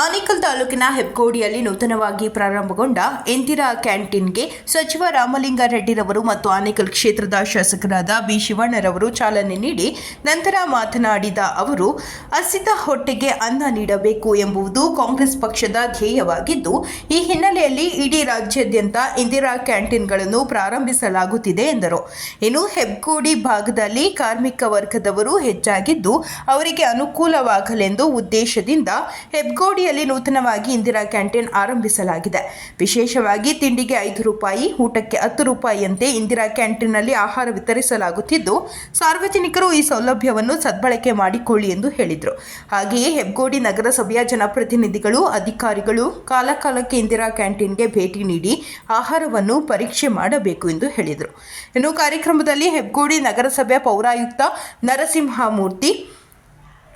ಆನೇಕಲ್ ತಾಲೂಕಿನ ಹೆಬ್ಗೋಡಿಯಲ್ಲಿ ನೂತನವಾಗಿ ಪ್ರಾರಂಭಗೊಂಡ ಇಂದಿರಾ ಕ್ಯಾಂಟೀನ್ಗೆ ಸಚಿವ ರಾಮಲಿಂಗಾರೆಡ್ಡಿರವರು ಮತ್ತು ಆನೇಕಲ್ ಕ್ಷೇತ್ರದ ಶಾಸಕರಾದ ಬಿ ಶಿವಣ್ಣರವರು ಚಾಲನೆ ನೀಡಿ ನಂತರ ಮಾತನಾಡಿದ ಅವರು, ಹಸಿದ ಹೊಟ್ಟೆಗೆ ಅನ್ನ ನೀಡಬೇಕು ಎಂಬುದು ಕಾಂಗ್ರೆಸ್ ಪಕ್ಷದ ಧ್ಯೇಯವಾಗಿದ್ದು, ಈ ಹಿನ್ನೆಲೆಯಲ್ಲಿ ಇಡೀ ರಾಜ್ಯಾದ್ಯಂತ ಇಂದಿರಾ ಕ್ಯಾಂಟೀನ್ಗಳನ್ನು ಪ್ರಾರಂಭಿಸಲಾಗುತ್ತಿದೆ ಎಂದರು. ಇನ್ನು ಹೆಬ್ಗೋಡಿ ಭಾಗದಲ್ಲಿ ಕಾರ್ಮಿಕ ವರ್ಗದವರು ಹೆಚ್ಚಾಗಿದ್ದು, ಅವರಿಗೆ ಅನುಕೂಲವಾಗಲೆಂದು ಉದ್ದೇಶದಿಂದ ಹೆಬ್ಗೋಡಿಯಲ್ಲಿ ನೂತನವಾಗಿ ಇಂದಿರಾ ಕ್ಯಾಂಟೀನ್ ಆರಂಭಿಸಲಾಗಿದೆ. ವಿಶೇಷವಾಗಿ ತಿಂಡಿಗೆ ಐದು ರೂಪಾಯಿ, ಊಟಕ್ಕೆ ಹತ್ತು ರೂಪಾಯಿಯಂತೆ ಇಂದಿರಾ ಕ್ಯಾಂಟೀನ್ನಲ್ಲಿ ಆಹಾರ ವಿತರಿಸಲಾಗುತ್ತಿದ್ದು, ಸಾರ್ವಜನಿಕರು ಈ ಸೌಲಭ್ಯವನ್ನು ಸದ್ಬಳಕೆ ಮಾಡಿಕೊಳ್ಳಿ ಎಂದು ಹೇಳಿದರು. ಹಾಗೆಯೇ ಹೆಬ್ಗೋಡಿ ನಗರಸಭೆಯ ಜನಪ್ರತಿನಿಧಿಗಳು, ಅಧಿಕಾರಿಗಳು ಕಾಲಕಾಲಕ್ಕೆ ಇಂದಿರಾ ಕ್ಯಾಂಟೀನ್ಗೆ ಭೇಟಿ ನೀಡಿ ಆಹಾರವನ್ನು ಪರೀಕ್ಷೆ ಮಾಡಬೇಕು ಎಂದು ಹೇಳಿದರು. ಇನ್ನು ಕಾರ್ಯಕ್ರಮದಲ್ಲಿ ಹೆಬ್ಗೋಡಿ ನಗರಸಭೆ ಪೌರಾಯುಕ್ತ ನರಸಿಂಹಮೂರ್ತಿ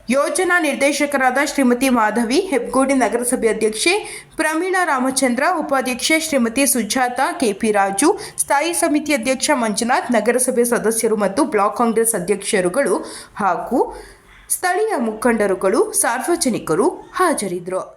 ಯೋಜನಾ ನಿರ್ದೇಶಕರಾದ ಶ್ರೀಮತಿ ಮಾಧವಿ ಹೆಬ್ಗೋಡಿ ನಗರಸಭೆ ಅಧ್ಯಕ್ಷೆ ಪ್ರಮೀಳಾ ರಾಮಚಂದ್ರ, ಉಪಾಧ್ಯಕ್ಷೆ ಶ್ರೀಮತಿ ಸುಜಾತ ಕೆಪಿ ರಾಜು, ಸ್ಥಾಯಿ ಸಮಿತಿ ಅಧ್ಯಕ್ಷ ಮಂಜುನಾಥ್, ನಗರಸಭೆ ಸದಸ್ಯರು ಮತ್ತು ಬ್ಲಾಕ್ ಕಾಂಗ್ರೆಸ್ ಅಧ್ಯಕ್ಷರುಗಳು ಹಾಗೂ ಸ್ಥಳೀಯ ಮುಖಂಡರುಗಳು, ಸಾರ್ವಜನಿಕರು ಹಾಜರಿದ್ದರು.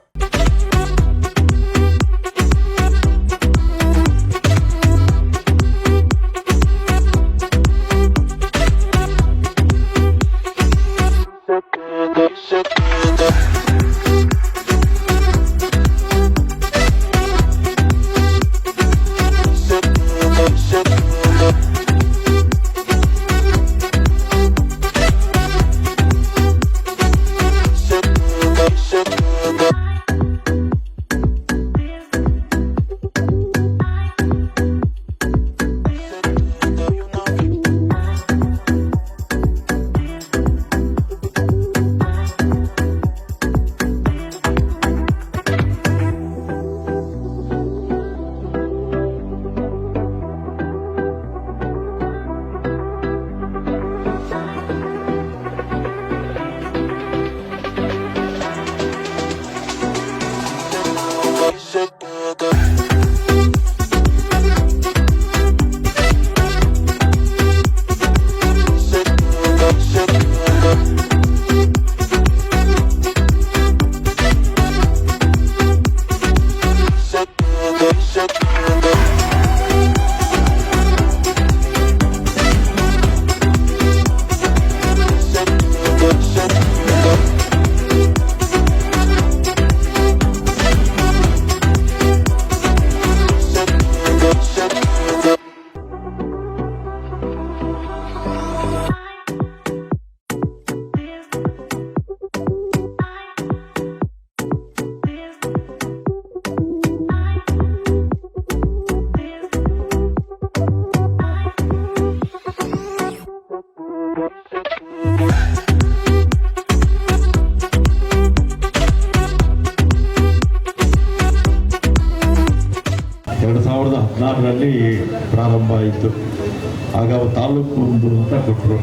ಅಂತ ಕೊಟ್ಟರು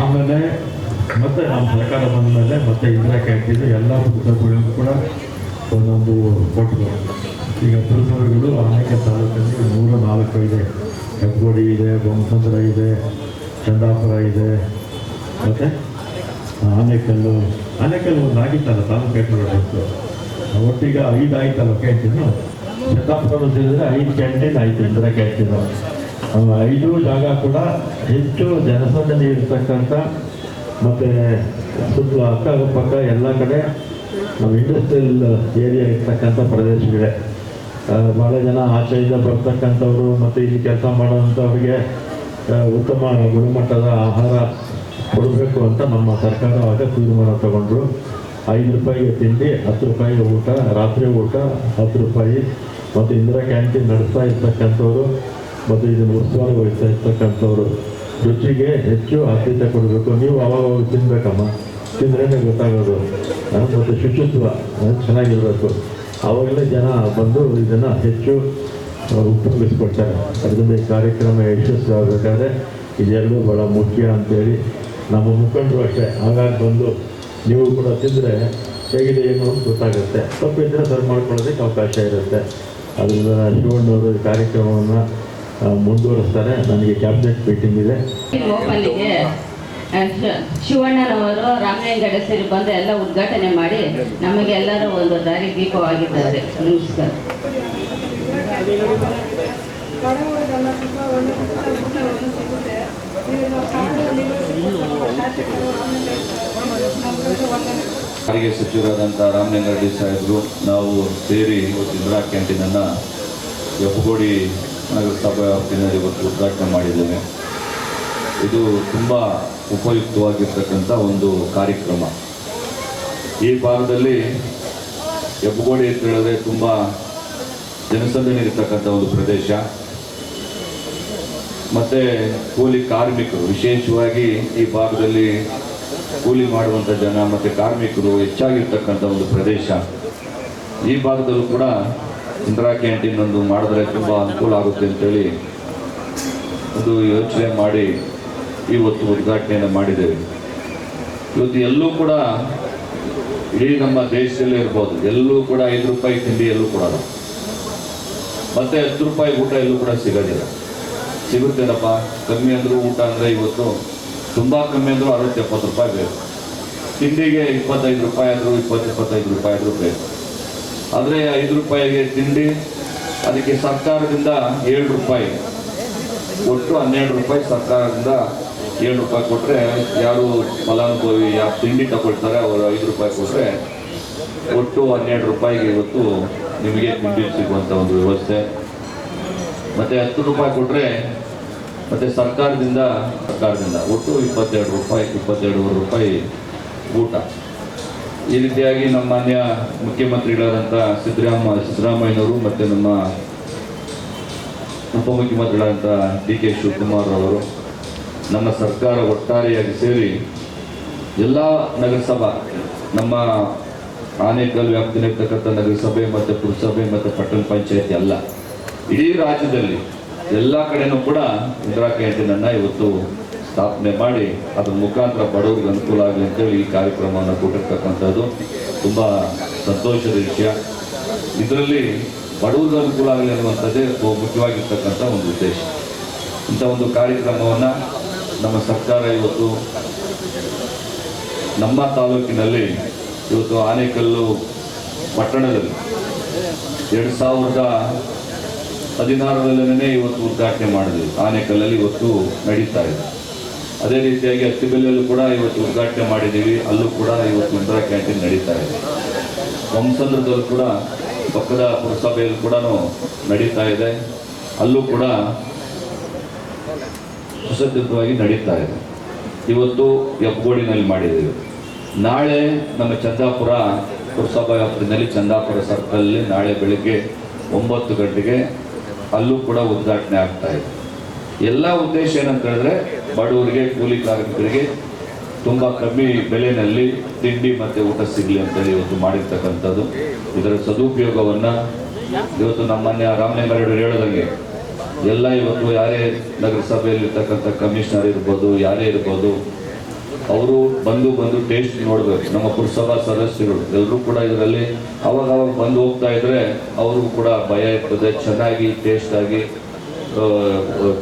ಆಮೇಲೆ ಮತ್ತೆ ನಮ್ಮ ಸರ್ಕಾರ ಬಂದ ಮೇಲೆ ಮತ್ತೆ ಇಂದಿರಾ ಕ್ಯಾಂಟೀನ್ ಎಲ್ಲ ಪುಸ್ತಕಗಳಿಗೂ ಕೂಡ ಒಂದೊಂದು ಕೊಟ್ಟರು ಈಗ ಪುರಸಭೆಗಳು ಅನೇಕ ತಾಲೂಕಲ್ಲಿ ಮೂರು ನಾಲ್ಕು ಇದೆ. ಹೆಗ್ಗೋಡಿ ಇದೆ, ಬೊಮ್ಮಸಂದ್ರ ಇದೆ, ಚಂದಾಪುರ ಇದೆ. ಮತ್ತು ಆನೇಕಲ್ಲು ಆನೇಕಲ್ಲು ಒಂದು ಆಗಿತ್ತಲ್ಲ ತಾಲೂಕು ಕ್ಯಾಂಟೀನ್ಗಳು ಒಟ್ಟಿಗೆ ಐದು ಆಯ್ತಲ್ಲ ಕ್ಯಾಂಟೀನು? ಚಂದಾಪುರ ಐದು ಕ್ಯಾಂಟೀನ್ ಆಯ್ತು ಇಂದಿರಾ ಕ್ಯಾಂಟೀನು. ಐದು ಜಾಗ ಕೂಡ ಹೆಚ್ಚು ಜನಸಂದಣಿ ಇರ್ತಕ್ಕಂಥ ಮತ್ತು ಸುತ್ತಲೂ ಅಕ್ಕಪಕ್ಕ ಎಲ್ಲ ಕಡೆ ನಮ್ಮ ಇಂಡಸ್ಟ್ರಿಯಲ್ ಏರಿಯಾ ಇರ್ತಕ್ಕಂಥ ಪ್ರದೇಶಗಳೇ ಭಾಳ ಜನ ಆಚೆಯಿಂದ ಬರ್ತಕ್ಕಂಥವ್ರು ಮತ್ತು ಇಲ್ಲಿ ಕೆಲಸ ಮಾಡೋವಂಥವ್ರಿಗೆ ಉತ್ತಮ ಗುಣಮಟ್ಟದ ಆಹಾರ ಕೊಡಬೇಕು ಅಂತ ನಮ್ಮ ಸರ್ಕಾರ ಆಗ ತೀರ್ಮಾನ ತಗೊಂಡ್ರು. ಐದು ರೂಪಾಯಿಗೆ ತಿಂಡಿ, ಹತ್ತು ರೂಪಾಯಿಗೆ ಊಟ, ರಾತ್ರಿ ಊಟ, ಹತ್ತು ರೂಪಾಯಿ. ಮತ್ತು ಇಂದಿರಾ ಕ್ಯಾಂಟೀನ್ ನಡೆಸ್ತಾ ಇರ್ತಕ್ಕಂಥವ್ರು ಮತ್ತು ಇದನ್ನು ಉತ್ಸವ ವಹಿಸ್ತಾ ಇರ್ತಕ್ಕಂಥವ್ರು. ರುಚಿಗೆ ಹೆಚ್ಚು ಆದ್ಯತೆ ಕೊಡಬೇಕು. ನೀವು ಅವಾಗ ತಿನ್ಬೇಕಮ್ಮ. ತಿಂದ್ರೇ ಗೊತ್ತಾಗೋದು. ಮತ್ತು ಶುಚಿತ್ವ ಚೆನ್ನಾಗಿರಬೇಕು. ಆವಾಗಲೇ ಜನ ಬಂದು ಇದನ್ನು ಹೆಚ್ಚು ಉಪಯೋಗಿಸ್ಕೊಡ್ತಾರೆ ಅದರಿಂದ ಈ ಕಾರ್ಯಕ್ರಮ ಯಶಸ್ವಿ ಆಗಬೇಕಾದ್ರೆ ಇದೆಲ್ಲೂ ಭಾಳ ಮುಖ್ಯ ಅಂತೇಳಿ ನಮ್ಮ ಮುಖಂಡರು ಅಷ್ಟೇ. ಹಾಗಾಗಿ ಬಂದು ನೀವು ಕೂಡ ತಿಂದರೆ ಹೇಗಿದೆ, ಏನು ಅಂತ ಗೊತ್ತಾಗುತ್ತೆ. ತಪ್ಪಿದ್ರೆ ಸರ್ ಮಾಡ್ಕೊಳ್ಳೋದಕ್ಕೆ ಅವಕಾಶ ಇರುತ್ತೆ. ಅದರಿಂದ ಶಿವಣ್ಣವರು ಕಾರ್ಯಕ್ರಮವನ್ನು ಮುಂದುವರಿಸ್ತಾರೆ. ನನಗೆ ಕ್ಯಾಬಿನೆಟ್ ಮೀಟಿಂಗ್ ಇದೆ. ಶಿವಣ್ಣನವರು ರಾಮಲಿಂಗಡ ಸೇರಿ ಬಂದು ಎಲ್ಲ ಉದ್ಘಾಟನೆ ಮಾಡಿ ನಮಗೆಲ್ಲರೂ ಒಂದು ದಾರಿ ದೀಪವಾಗಿದ್ದಾರೆ. ನಮಸ್ಕಾರ. ಸಾರಿಗೆ ಸಚಿವರಾದಂಥ ರಾಮಲಿಂಗಾರೆಡ್ಡಿ ಸಾಹೇಬರು ನಾವು ಸೇರಿ ಇವತ್ತು ಇಂದಿರಾ ಕ್ಯಾಂಟೀನನ್ನು ಯಪ್ಪಗೋಡಿ ನಗರಸಭೆ ವ್ಯಾಪ್ತಿನಲ್ಲಿ ಇವತ್ತು ಉದ್ಘಾಟನೆ ಮಾಡಿದ್ದೇವೆ. ಇದು ತುಂಬ ಉಪಯುಕ್ತವಾಗಿರ್ತಕ್ಕಂಥ ಒಂದು ಕಾರ್ಯಕ್ರಮ. ಈ ಭಾಗದಲ್ಲಿ ಹೆಬ್ಬಗೋಡಿ ಅಂತ ಹೇಳಿದ್ರೆ ತುಂಬ ಜನಸಂದಣಿ ಇರತಕ್ಕಂಥ ಒಂದು ಪ್ರದೇಶ. ಮತ್ತು ಕೂಲಿ ಕಾರ್ಮಿಕರು, ವಿಶೇಷವಾಗಿ ಈ ಭಾಗದಲ್ಲಿ ಕೂಲಿ ಮಾಡುವಂಥ ಜನ ಮತ್ತು ಕಾರ್ಮಿಕರು ಹೆಚ್ಚಾಗಿರ್ತಕ್ಕಂಥ ಒಂದು ಪ್ರದೇಶ. ಈ ಭಾಗದಲ್ಲೂ ಕೂಡ ಇಂದಿರಾ ಕ್ಯಾಂಟೀನ್ ಒಂದು ಮಾಡಿದ್ರೆ ತುಂಬ ಅನುಕೂಲ ಆಗುತ್ತೆ ಅಂತೇಳಿ ಅದು ಯೋಚನೆ ಮಾಡಿ ಇವತ್ತು ಉದ್ಘಾಟನೆಯನ್ನು ಮಾಡಿದ್ದೇವೆ. ಇವತ್ತು ಎಲ್ಲೂ ಕೂಡ ಇಡೀ ನಮ್ಮ ದೇಶದಲ್ಲೇ ಇರ್ಬೋದು. ಎಲ್ಲೂ ಕೂಡ ಐದು ರೂಪಾಯಿ ತಿಂಡಿ ಎಲ್ಲೂ ಮತ್ತೆ ಹತ್ತು ರೂಪಾಯಿ ಊಟ ಎಲ್ಲೂ ಕೂಡ ಸಿಗೋದಿಲ್ಲ. ಸಿಗುತ್ತೇನಪ್ಪ? ಕಮ್ಮಿ ಅಂದರೂ ಊಟ ಅಂದರೆ ಇವತ್ತು ತುಂಬ ಕಮ್ಮಿ ಅಂದರೂ ಅರವತ್ತು ಎಪ್ಪತ್ತು ರೂಪಾಯಿ ಬೇಕು. ತಿಂಡಿಗೆ ಇಪ್ಪತ್ತೈದು ರೂಪಾಯಿ ಆದರೂ ಇಪ್ಪತ್ತು ಇಪ್ಪತ್ತೈದು ರೂಪಾಯಿ ಆದರೂ ಬೇಕು. ಆದರೆ ಐದು ರೂಪಾಯಿಗೆ ತಿಂಡಿ, ಅದಕ್ಕೆ ಸರ್ಕಾರದಿಂದ ಏಳು ರೂಪಾಯಿ. ಒಟ್ಟು ಹನ್ನೆರಡು ರೂಪಾಯಿ ಸರ್ಕಾರದಿಂದ ಏಳು ರೂಪಾಯಿ ಕೊಟ್ಟರೆ ಯಾರು ಫಲಾನುಭವಿ ಯಾರು ತಿಂಡಿ ತಗೊಳ್ತಾರೆ, ಅವರು ಐದು ರೂಪಾಯಿ ಕೊಟ್ಟರೆ ಒಟ್ಟು ಹನ್ನೆರಡು ರೂಪಾಯಿಗೆ ಇವತ್ತು ನಿಮಗೆ ತಿಂಡಿ ಸಿಗುವಂಥ ಒಂದು ವ್ಯವಸ್ಥೆ. ಮತ್ತು ಹತ್ತು ರೂಪಾಯಿ ಕೊಟ್ಟರೆ ಮತ್ತು ಸರ್ಕಾರದಿಂದ ಸರ್ಕಾರದಿಂದ ಒಟ್ಟು ಇಪ್ಪತ್ತೆರಡು ರೂಪಾಯಿ, ಇಪ್ಪತ್ತೆರಡೂವರೆ ರೂಪಾಯಿ ಊಟ. ಈ ರೀತಿಯಾಗಿ ನಮ್ಮ ಮಾನ್ಯ ಮುಖ್ಯಮಂತ್ರಿಗಳಾದಂಥ ಸಿದ್ದರಾಮ ಸಿದ್ದರಾಮಯ್ಯನವರು ಮತ್ತು ನಮ್ಮ ಉಪಮುಖ್ಯಮಂತ್ರಿಗಳಾದಂಥ ಡಿ ಕೆ ಶಿವಕುಮಾರ್ ಅವರು ನಮ್ಮ ಸರ್ಕಾರ ಒಟ್ಟಾರೆಯಾಗಿ ಸೇರಿ ಎಲ್ಲ ನಗರಸಭಾ, ನಮ್ಮ ಆನೇಕಲ್ ವ್ಯಾಪ್ತಿಯಲ್ಲಿರ್ತಕ್ಕಂಥ ನಗರಸಭೆ ಮತ್ತು ಪುರಸಭೆ ಮತ್ತು ಪಟ್ಟಣ ಪಂಚಾಯತಿ ಅಲ್ಲ, ಇಡೀ ರಾಜ್ಯದಲ್ಲಿ ಎಲ್ಲ ಕಡೆನೂ ಕೂಡ ಇಂದಿರಾ ಕ್ಯಾಂಟೀನನ್ನು ಇವತ್ತು ಸ್ಥಾಪನೆ ಮಾಡಿ ಅದರ ಮುಖಾಂತರ ಬಡವರಿಗೆ ಅನುಕೂಲ ಆಗಲಿ ಅಂತೇಳಿ ಈ ಕಾರ್ಯಕ್ರಮವನ್ನು ಕೊಟ್ಟಿರ್ತಕ್ಕಂಥದ್ದು ತುಂಬ ಸಂತೋಷದ ವಿಷಯ. ಇದರಲ್ಲಿ ಬಡವರಿಗೆ ಅನುಕೂಲ ಆಗಲಿ ಅನ್ನುವಂಥದ್ದೇ ಮುಖ್ಯವಾಗಿರ್ತಕ್ಕಂಥ ಒಂದು ಉದ್ದೇಶ. ಇಂಥ ಒಂದು ಕಾರ್ಯಕ್ರಮವನ್ನು ನಮ್ಮ ಸರ್ಕಾರ ಇವತ್ತು ನಮ್ಮ ತಾಲೂಕಿನಲ್ಲಿ ಇವತ್ತು ಆನೇಕಲ್ಲು ಪಟ್ಟಣದಲ್ಲಿ ಎರಡು ಸಾವಿರದ ಹದಿನಾರರಲ್ಲೇ ಇವತ್ತು ಉದ್ಘಾಟನೆ ಮಾಡಿದ್ವಿ. ಆನೇಕಲ್ಲಲ್ಲಿ ಇವತ್ತು ನಡೀತಾ ಇದೆ. ಅದೇ ರೀತಿಯಾಗಿ ಅತ್ತಿಬೆಲ್ಲೂ ಕೂಡ ಇವತ್ತು ಉದ್ಘಾಟನೆ ಮಾಡಿದ್ದೀವಿ. ಅಲ್ಲೂ ಕೂಡ ಇವತ್ತು ಇಂದಿರಾ ಕ್ಯಾಂಟೀನ್ ನಡೀತಾ ಇದೆ. ವಂಸಂದ್ರದಲ್ಲೂ ಕೂಡ, ಪಕ್ಕದ ಪುರಸಭೆಯಲ್ಲಿ ಕೂಡ ನಡೀತಾ ಇದೆ. ಅಲ್ಲೂ ಕೂಡ ಸುಸಜ್ಜಿತವಾಗಿ ನಡೀತಾ ಇದೆ. ಇವತ್ತು ಹೆಬ್ಬಗೋಡಿನಲ್ಲಿ ಮಾಡಿದ್ದೀವಿ. ನಾಳೆ ನಮ್ಮ ಚಂದಾಪುರ ಪುರಸಭಾ ವ್ಯಾಪ್ತಿನಲ್ಲಿ, ಚಂದಾಪುರ ಸರ್ಕಲಲ್ಲಿ ನಾಳೆ ಬೆಳಗ್ಗೆ ಒಂಬತ್ತು ಗಂಟೆಗೆ ಅಲ್ಲೂ ಕೂಡ ಉದ್ಘಾಟನೆ ಆಗ್ತಾ ಎಲ್ಲ ಉದ್ದೇಶ ಏನಂತ ಹೇಳಿದ್ರೆ ಬಡವರಿಗೆ ಕೂಲಿ ಕಾರ್ಮಿಕರಿಗೆ ತುಂಬ ಕಮ್ಮಿ ಬೆಲೆಯಲ್ಲಿ ತಿಂಡಿ ಮತ್ತು ಊಟ ಸಿಗಲಿ ಅಂತೇಳಿ ಇವತ್ತು ಮಾಡಿರ್ತಕ್ಕಂಥದ್ದು. ಇದರ ಸದುಪಯೋಗವನ್ನು ಇವತ್ತು ನಮ್ಮನ್ನ ರಾಮಲಿಂಗಾರೆಡ್ಡಿ ಹೇಳೋದಂಗೆ, ಎಲ್ಲ ಇವತ್ತು ಯಾರೇ ನಗರಸಭೆಯಲ್ಲಿರ್ತಕ್ಕಂಥ ಕಮಿಷನರ್ ಇರ್ಬೋದು, ಯಾರೇ ಇರ್ಬೋದು, ಅವರು ಬಂದು ಬಂದು ಟೇಸ್ಟ್ ನೋಡಬೇಕು. ನಮ್ಮ ಪುರಸಭಾ ಸದಸ್ಯರು ಎಲ್ಲರೂ ಕೂಡ ಇದರಲ್ಲಿ ಅವಾಗ ಅವಾಗ ಬಂದು ಹೋಗ್ತಾ ಇದ್ರೆ ಅವ್ರಿಗೂ ಕೂಡ ಭಯ ಇರ್ತದೆ. ಚೆನ್ನಾಗಿ ಟೇಸ್ಟ್ ಆಗಿ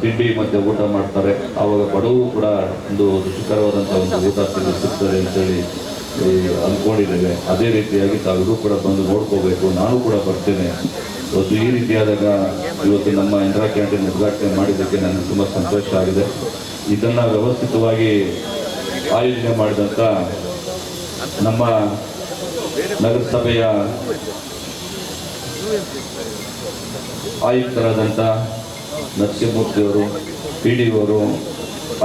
ತಿಂಡಿ ಮತ್ತೆ ಊಟ ಮಾಡ್ತಾರೆ. ಅವಾಗ ಬಡವು ಕೂಡ ಒಂದು ರುಚಿಕರವಾದಂಥ ಒಂದು ಊಟ ಸಿಗ್ತದೆ ಅಂತೇಳಿ ಅಂದ್ಕೊಂಡಿದ್ದೇವೆ ಅದೇ ರೀತಿಯಾಗಿ ತಾವೆಲ್ಲರೂ ಕೂಡ ಬಂದು ನೋಡ್ಕೋಬೇಕು. ನಾನು ಕೂಡ ಬರ್ತೇನೆ. ಇವತ್ತು ಈ ರೀತಿಯಾದಾಗ ಇವತ್ತು ನಮ್ಮ ಇಂದಿರಾ ಕ್ಯಾಂಟೀನ್ ಉದ್ಘಾಟನೆ ಮಾಡಿದ್ದಕ್ಕೆ ನನಗೆ ತುಂಬ ಸಂತೋಷ ಆಗಿದೆ. ಇದನ್ನು ವ್ಯವಸ್ಥಿತವಾಗಿ ಆಯೋಜನೆ ಮಾಡಿದಂಥ ನಮ್ಮ ನಗರಸಭೆಯ ಆಯುಕ್ತರಾದಂಥ ನರಸಿಂಹಮೂರ್ತಿಯವರು ಪಿ ಡಿ ಅವರು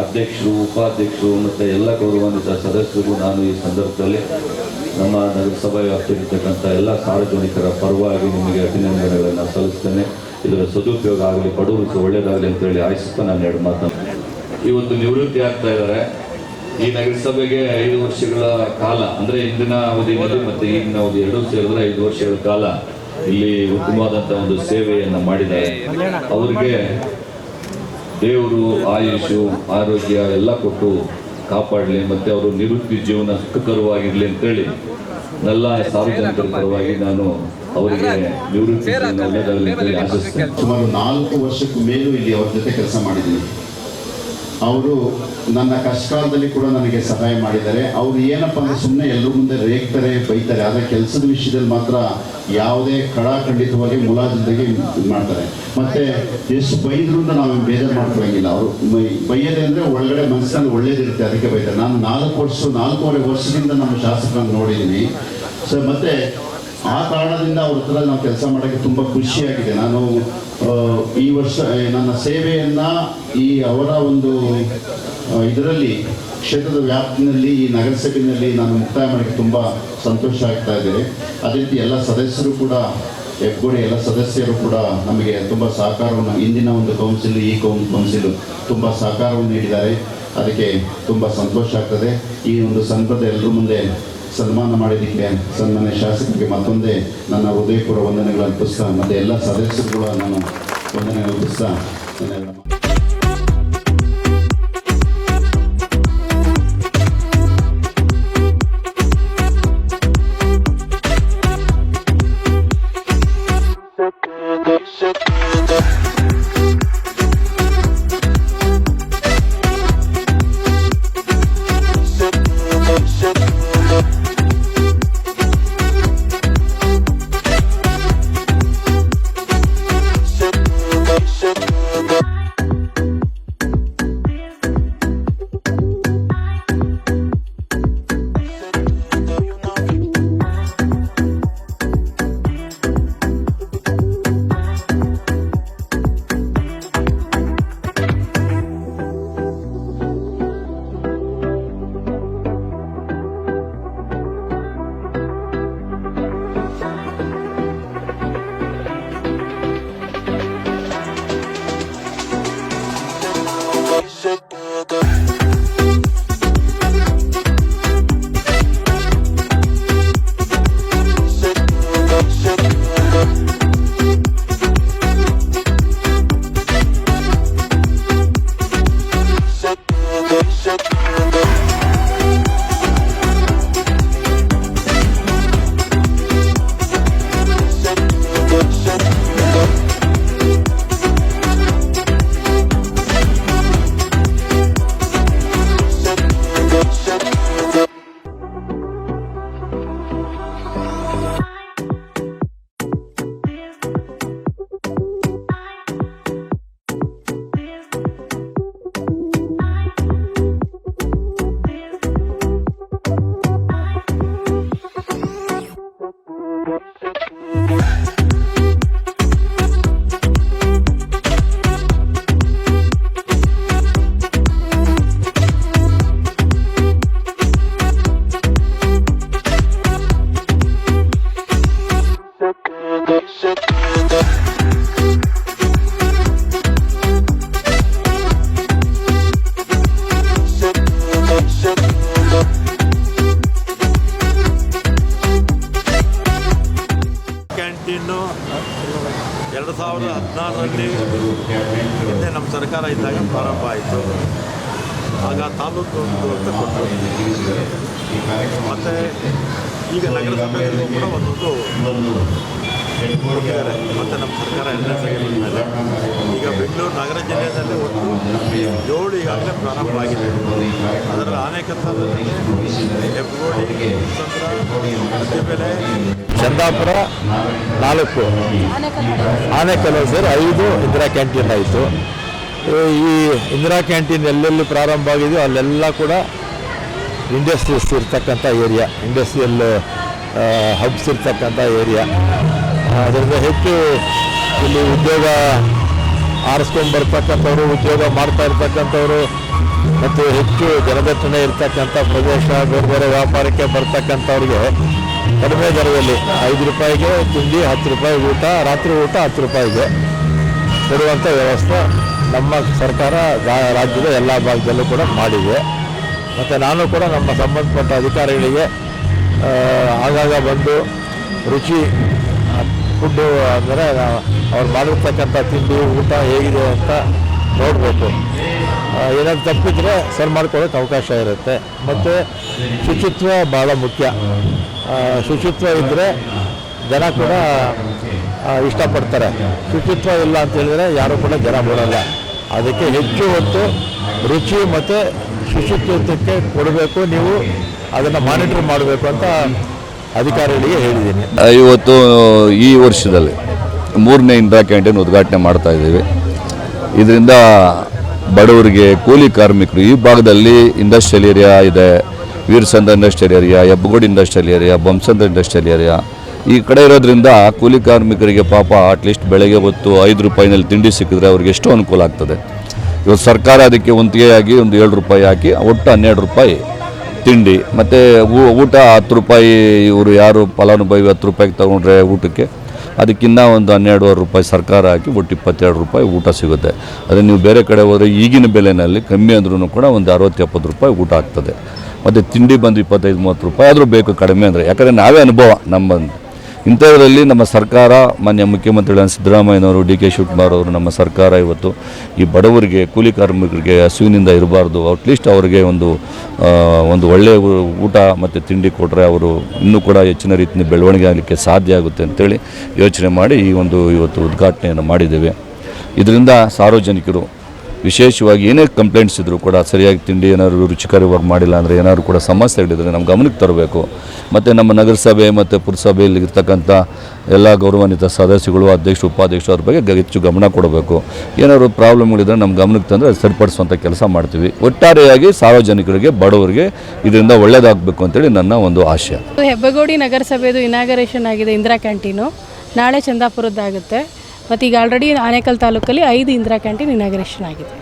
ಅಧ್ಯಕ್ಷರು, ಉಪಾಧ್ಯಕ್ಷರು ಮತ್ತು ಎಲ್ಲ ಗೌರವಾನ್ವಿತ ಸದಸ್ಯರಿಗೂ ನಾನು ಈ ಸಂದರ್ಭದಲ್ಲಿ ನಮ್ಮ ನಗರಸಭಾ ವ್ಯಾಪ್ತಿಯಲ್ಲಿರ್ತಕ್ಕಂಥ ಎಲ್ಲ ಸಾರ್ವಜನಿಕರ ಪರವಾಗಿ ನಿಮಗೆ ಅಭಿನಂದನೆಗಳನ್ನು ಸಲ್ಲಿಸ್ತೇನೆ. ಇದರ ಸದುಪಯೋಗ ಆಗಲಿ ಬಡವರಿಗೆ ಒಳ್ಳೆಯದಾಗಲಿ ಅಂತೇಳಿ ಆಶಿಸ್ತಾ ನಾನು ಎರಡು ಮಾತನ್ನು. ಇವತ್ತು ನಿವೃತ್ತಿ ಆಗ್ತಾ ಇದ್ದಾರೆ. ಈ ನಗರಸಭೆಗೆ ಐದು ವರ್ಷಗಳ ಕಾಲ, ಅಂದರೆ ಇಂದಿನ ಅವಧಿಯಲ್ಲಿ ಮತ್ತು ಈಗಿನ ಅವಧಿ ಎರಡೂ ಸೇರಿದ್ರೆ ಐದು ವರ್ಷಗಳ ಕಾಲ. ಇಲ್ಲಿ ಉತ್ತಮವಾದಂತಹ ಒಂದು ಸೇವೆಯನ್ನು ಮಾಡಿದ್ದಾರೆ. ಅವರಿಗೆ ದೇವರು ಆಯುಷು, ಆರೋಗ್ಯ ಎಲ್ಲ ಕೊಟ್ಟು ಕಾಪಾಡಲಿ, ಮತ್ತೆ ಅವರು ನಿವೃತ್ತಿ ಜೀವನ ಸುಖಕರವಾಗಿರಲಿ ಅಂತೇಳಿ ಎಲ್ಲ ಸಾರ್ವಜನಿಕರ ಪರವಾಗಿ ನಾನು ಅವರಿಗೆ ನಿವೃತ್ತಿ ಒಳ್ಳೆಯದಾಗಲಿ ಸುಮಾರು ನಾಲ್ಕು ವರ್ಷಕ್ಕೂ ಮೇಲೂ ಇಲ್ಲಿ ಅವ್ರ ಜೊತೆ ಕೆಲಸ ಮಾಡಿದ್ದೀನಿ. ಅವರು ನನ್ನ ಕಷ್ಟಕಾಲದಲ್ಲಿ ಕೂಡ ನನಗೆ ಸಹಾಯ ಮಾಡಿದ್ದಾರೆ. ಅವರು ಏನಪ್ಪ ಅಂದ್ರೆ ಸುಮ್ಮನೆ ಎಲ್ಲರ ಮುಂದೆ ರೇಗ್ತಾರೆ, ಬೈತಾರೆ. ಆದರೆ ಕೆಲಸದ ವಿಷಯದಲ್ಲಿ ಮಾತ್ರ ಯಾವುದೇ ಕಡಾಖಂಡಿತವಾಗಿ ಮುಲಾಜಿಲ್ದಾಗೆ ಇದು ಮಾಡ್ತಾರೆ. ಮತ್ತೆ ಎಷ್ಟು ಬೈದ್ರು ನಾವು ಬೇಜಾರು ಮಾಡ್ಕೊಳ್ಳಂಗಿಲ್ಲ ಅವರು ಬೈಯದೆ ಅಂದರೆ ಒಳಗಡೆ ಮನಸ್ಸಿನಲ್ಲಿ ಒಳ್ಳೇದಿರುತ್ತೆ. ಅದಕ್ಕೆ ಬೈತಾರೆ. ನಾನು ನಾಲ್ಕು ವರ್ಷ, ನಾಲ್ಕೂವರೆ ವರ್ಷದಿಂದ ನಮ್ಮ ಶಾಸಕರನ್ನು ನೋಡಿದ್ದೀನಿ ಸೊ ಮತ್ತೆ ಆ ಕಾರಣದಿಂದ ಅವ್ರ ಹತ್ರ ನಾವು ಕೆಲಸ ಮಾಡೋಕ್ಕೆ ತುಂಬ ಖುಷಿಯಾಗಿದೆ. ನಾನು ಈ ವರ್ಷ ನನ್ನ ಸೇವೆಯನ್ನು ಈ ಅವರ ಒಂದು ಇದರಲ್ಲಿ, ಕ್ಷೇತ್ರದ ವ್ಯಾಪ್ತಿನಲ್ಲಿ, ಈ ನಗರಸಭೆಯಲ್ಲಿ ನಾನು ಮುಕ್ತಾಯ ಮಾಡೋಕ್ಕೆ ತುಂಬ ಸಂತೋಷ ಆಗ್ತಾ ಇದೆ. ಅದೇ ರೀತಿ ಎಲ್ಲ ಸದಸ್ಯರು ಕೂಡ, ಹೆಗ್ಗೋಡಿ ಎಲ್ಲ ಸದಸ್ಯರು ಕೂಡ ನಮಗೆ ತುಂಬ ಸಹಕಾರವನ್ನು, ಇಂದಿನ ಒಂದು ಕೌನ್ಸಿಲ್, ಈ ಕೌನ್, ಕೌನ್ಸಿಲ್ ತುಂಬ ಸಹಕಾರವನ್ನು ನೀಡಿದ್ದಾರೆ. ಅದಕ್ಕೆ ತುಂಬ ಸಂತೋಷ ಆಗ್ತದೆ. ಈ ಒಂದು ಸಂದರ್ಭದ ಎಲ್ಲರ ಮುಂದೆ ಸನ್ಮಾನ ಮಾಡಿದ್ದಕ್ಕೆ ಸನ್ಮಾನ್ಯ ಶಾಸಕರಿಗೆ ಮತ್ತೊಂದೇ ನನ್ನ ಹೃದಯಪೂರ್ವ ವಂದನೆಗಳನ್ನು ಪುಸ್ತಕ ಮತ್ತು ಎಲ್ಲ ಸದಸ್ಯರುಗಳ ನಾನು ನಾನು ವಂದನೆ ಅರ್ಪಿಸ್ತಾ ಒಂದೊಂದು ಕೊಟ್ಟಿದ್ದಾರೆ ಮತ್ತು ನಮ್ಮ ಸರ್ಕಾರ ಎಲ್ಲ ಬಂದಮೇಲೆ ಈಗ ಬೆಂಗಳೂರು ನಗರ ಜಿಲ್ಲೆಯಲ್ಲಿ ಒಟ್ಟು ಏಳು ಈಗಾಗಲೇ ಪ್ರಾರಂಭ ಆಗಿದೆ. ಅದರ ಆನೆಕತ್ತಲ್ಲಿ ಹೆಬ್ಬಗೋಡಿ, ಸಂದ್ರ ಬೆಲೆ ಚಂದಾಪುರ ನಾಲ್ಕು. ಆನೆಕಲ್ಲು ಸರ್ ಐದು ಇಂದಿರಾ ಕ್ಯಾಂಟೀನ್ ಆಯಿತು. ಈ ಇಂದಿರಾ ಕ್ಯಾಂಟೀನ್ ಎಲ್ಲೆಲ್ಲಿ ಪ್ರಾರಂಭ ಆಗಿದೆಯೋ ಅಲ್ಲೆಲ್ಲ ಕೂಡ ಇಂಡಸ್ಟ್ರೀಸ್ ಇರ್ತಕ್ಕಂಥ ಏರಿಯಾ, ಇಂಡಸ್ಟ್ರಿಯಲ್ ಹಬ್ಸ್ ಇರ್ತಕ್ಕಂಥ ಏರಿಯಾ ಅದರಿಂದ ಹೆಚ್ಚು ಇಲ್ಲಿ ಉದ್ಯೋಗ ಆರಿಸ್ಕೊಂಡು ಬರ್ತಕ್ಕಂಥವ್ರು, ಉದ್ಯೋಗ ಮಾಡ್ತಾ ಇರ್ತಕ್ಕಂಥವ್ರು, ಮತ್ತು ಹೆಚ್ಚು ಜನದಟ್ಟಣೆ ಇರ್ತಕ್ಕಂಥ ಪ್ರದೇಶ, ಬೇರೆ ಬೇರೆ ವ್ಯಾಪಾರಕ್ಕೆ ಬರ್ತಕ್ಕಂಥವ್ರಿಗೆ ಕಡಿಮೆ ದರದಲ್ಲಿ ಐದು ರೂಪಾಯಿಗೆ ತಿಂಡಿ, ಹತ್ತು ರೂಪಾಯಿ ಊಟ, ರಾತ್ರಿ ಊಟ ಹತ್ತು ರೂಪಾಯಿಗೆ ಕೊಡುವಂಥ ವ್ಯವಸ್ಥೆ ನಮ್ಮ ಸರ್ಕಾರ ರಾಜ್ಯದ ಎಲ್ಲ ಭಾಗದಲ್ಲೂ ಕೂಡ ಮಾಡಿದೆ. ಮತ್ತು ನಾನು ಕೂಡ ನಮ್ಮ ಸಂಬಂಧಪಟ್ಟ ಅಧಿಕಾರಿಗಳಿಗೆ ಆಗಾಗ ಬಂದು ರುಚಿ ಫುಡ್ಡು ಅಂದರೆ ಅವ್ರು ಮಾಡಿರ್ತಕ್ಕಂಥ ತಿಂಡಿ, ಊಟ ಹೇಗಿದೆ ಅಂತ ನೋಡಬೇಕು. ಏನಾದ್ರು ತಪ್ಪಿದ್ರೆ ಸರಿ ಮಾಡ್ಕೊಳ್ಳೋಕೆ ಅವಕಾಶ ಇರುತ್ತೆ. ಮತ್ತು ಶುಚಿತ್ವ ಭಾಳ ಮುಖ್ಯ. ಶುಚಿತ್ವ ಇದ್ದರೆ ಜನ ಕೂಡ ಇಷ್ಟಪಡ್ತಾರೆ. ಶುಚಿತ್ವ ಇಲ್ಲ ಅಂತ ಹೇಳಿದ್ರೆ ಯಾರು ಕೂಡ ಜನ ಬರೋಲ್ಲ. ಅದಕ್ಕೆ ಹೆಚ್ಚು ಹೊತ್ತು ರುಚಿ ಮತ್ತು ಶುಚಿತ್ವಕ್ಕೆ ಕೊಡಬೇಕು ನೀವು. ಅದನ್ನು ಮಾನಿಟರ್ ಮಾಡಬೇಕು ಅಂತ ಅಧಿಕಾರಿಗಳಿಗೆ ಹೇಳಿದ್ದೀನಿ. ಇವತ್ತು, ಈ ವರ್ಷದಲ್ಲಿ ಮೂರನೇ ಇಂದಿರಾ ಕ್ಯಾಂಟೀನ್ ಉದ್ಘಾಟನೆ ಮಾಡ್ತಾ ಇದ್ದೀವಿ. ಇದರಿಂದ ಬಡವರಿಗೆ ಕೂಲಿ ಕಾರ್ಮಿಕರು ಈ ಭಾಗದಲ್ಲಿ ಇಂಡಸ್ಟ್ರಿಯಲ್ ಏರಿಯಾ ಇದೆ. Veerasandra industrial area Hebbagodi industrial area Bommasandra industrial area ಈ ಕಡೆ ಇರೋದ್ರಿಂದ ಕೂಲಿ ಕಾರ್ಮಿಕರಿಗೆ ಪಾಪ ಅಟ್ಲೀಸ್ಟ್ ಬೆಳಗ್ಗೆ ಹೊತ್ತು ಐದು ರೂಪಾಯಿನಲ್ಲಿ ತಿಂಡಿ ಸಿಕ್ಕಿದ್ರೆ ಅವ್ರಿಗೆ ಎಷ್ಟು ಅನುಕೂಲ ಆಗ್ತದೆ. ಇವತ್ತು ಸರ್ಕಾರ ಅದಕ್ಕೆ ಒಂದಿಗೆಯಾಗಿ ಒಂದು ಏಳು ರೂಪಾಯಿ ಹಾಕಿ, ಒಟ್ಟು ಹನ್ನೆರಡು ರೂಪಾಯಿ ತಿಂಡಿ, ಮತ್ತು ಊಟ ಹತ್ತು ರೂಪಾಯಿ, ಇವರು ಯಾರು ಫಲಾನುಭವಿ ಹತ್ತು ರೂಪಾಯಿಗೆ ತೊಗೊಂಡ್ರೆ ಊಟಕ್ಕೆ, ಅದಕ್ಕಿಂತ ಒಂದು ಹನ್ನೆರಡುವರೆ ರೂಪಾಯಿ ಸರ್ಕಾರ ಹಾಕಿ ಒಟ್ಟು ಇಪ್ಪತ್ತೆರಡು ರೂಪಾಯಿ ಊಟ ಸಿಗುತ್ತೆ. ಅದೇ ನೀವು ಬೇರೆ ಕಡೆ ಹೋದರೆ ಈಗಿನ ಬೆಲೆನಲ್ಲಿ ಕಮ್ಮಿ ಅಂದ್ರೂ ಕೂಡ ಒಂದು ಅರವತ್ತು ಎಪ್ಪತ್ತು ರೂಪಾಯಿ ಊಟ ಆಗ್ತದೆ. ಮತ್ತು ತಿಂಡಿ ಬಂದು ಇಪ್ಪತ್ತೈದು, ಮೂವತ್ತು ರೂಪಾಯಿ ಆದರೂ ಬೇಕು ಕಡಿಮೆ ಅಂದರೆ, ಯಾಕಂದರೆ ನಾವೇ ಅನುಭವ ನಮ್ಮ ಇಂಥದ್ರಲ್ಲಿ ನಮ್ಮ ಸರ್ಕಾರ, ಮಾನ್ಯ ಮುಖ್ಯಮಂತ್ರಿಗಳಾದ ಸಿದ್ದರಾಮಯ್ಯನವರು, ಡಿ ಕೆ ಶಿವಕುಮಾರ್ ಅವರು ನಮ್ಮ ಸರ್ಕಾರ ಇವತ್ತು ಈ ಬಡವರಿಗೆ, ಕೂಲಿ ಕಾರ್ಮಿಕರಿಗೆ ಹಸುವಿನಿಂದ ಇರಬಾರ್ದು. ಅಟ್ಲೀಸ್ಟ್ ಅವರಿಗೆ ಒಂದು ಒಂದು ಒಳ್ಳೆಯ ಊಟ ಮತ್ತು ತಿಂಡಿ ಕೊಟ್ಟರೆ ಅವರು ಇನ್ನೂ ಕೂಡ ಹೆಚ್ಚಿನ ರೀತಿಯ ಬೆಳವಣಿಗೆ ಆಗಲಿಕ್ಕೆ ಸಾಧ್ಯ ಆಗುತ್ತೆ ಅಂತೇಳಿ ಯೋಚನೆ ಮಾಡಿ ಈ ಒಂದು ಇವತ್ತು ಉದ್ಘಾಟನೆಯನ್ನು ಮಾಡಿದ್ದೇವೆ. ಇದರಿಂದ ಸಾರ್ವಜನಿಕರು ವಿಶೇಷವಾಗಿ ಏನೇ ಕಂಪ್ಲೇಂಟ್ಸ್ ಇದ್ದರೂ ಕೂಡ ಸರಿಯಾಗಿ ತಿಂಡಿ ಏನಾದರೂ ರುಚಿಕರವಾಗಿ ಮಾಡಿಲ್ಲ ಅಂದರೆ ಏನಾದರೂ ಕೂಡ ಸಮಸ್ಯೆಗಳಿದ್ರೆ ನಮ್ಮ ಗಮನಕ್ಕೆ ತರಬೇಕು. ಮತ್ತು ನಮ್ಮ ನಗರಸಭೆ ಮತ್ತು ಪುರಸಭೆಯಲ್ಲಿ ಇರ್ತಕ್ಕಂಥ ಎಲ್ಲ ಗೌರವಾನ್ವಿತ ಸದಸ್ಯಗಳು, ಅಧ್ಯಕ್ಷರು, ಉಪಾಧ್ಯಕ್ಷರು ಅವ್ರ ಬಗ್ಗೆ ಹೆಚ್ಚು ಗಮನ ಕೊಡಬೇಕು. ಏನಾದ್ರು ಪ್ರಾಬ್ಲಮ್ಗಳಿದ್ರೆ ನಮ್ಮ ಗಮನಕ್ಕೆ ತಂದರೆ ಅದು ಸರಿಪಡಿಸುವಂಥ ಕೆಲಸ ಮಾಡ್ತೀವಿ. ಒಟ್ಟಾರೆಯಾಗಿ ಸಾರ್ವಜನಿಕರಿಗೆ, ಬಡವರಿಗೆ ಇದರಿಂದ ಒಳ್ಳೆಯದಾಗಬೇಕು ಅಂತೇಳಿ ನನ್ನ ಒಂದು ಆಶಯ. ಹೆಬ್ಬಗೋಡಿ ನಗರಸಭೆದು ಇನಾಗರೇಷನ್ ಆಗಿದೆ ಇಂದಿರಾ ಕ್ಯಾಂಟೀನು ನಾಳೆ ಚಂದಾಪುರದ್ದಾಗುತ್ತೆ. ಮತ್ತು ಈಗ ಆಲ್ರೆಡಿ ಆನೇಕಲ್ ತಾಲೂಕಲ್ಲಿ ಐದು ಇಂದಿರಾ ಕ್ಯಾಂಟೀನ್ ಇನಾಗ್ರೇಷನ್ ಆಗಿದೆ.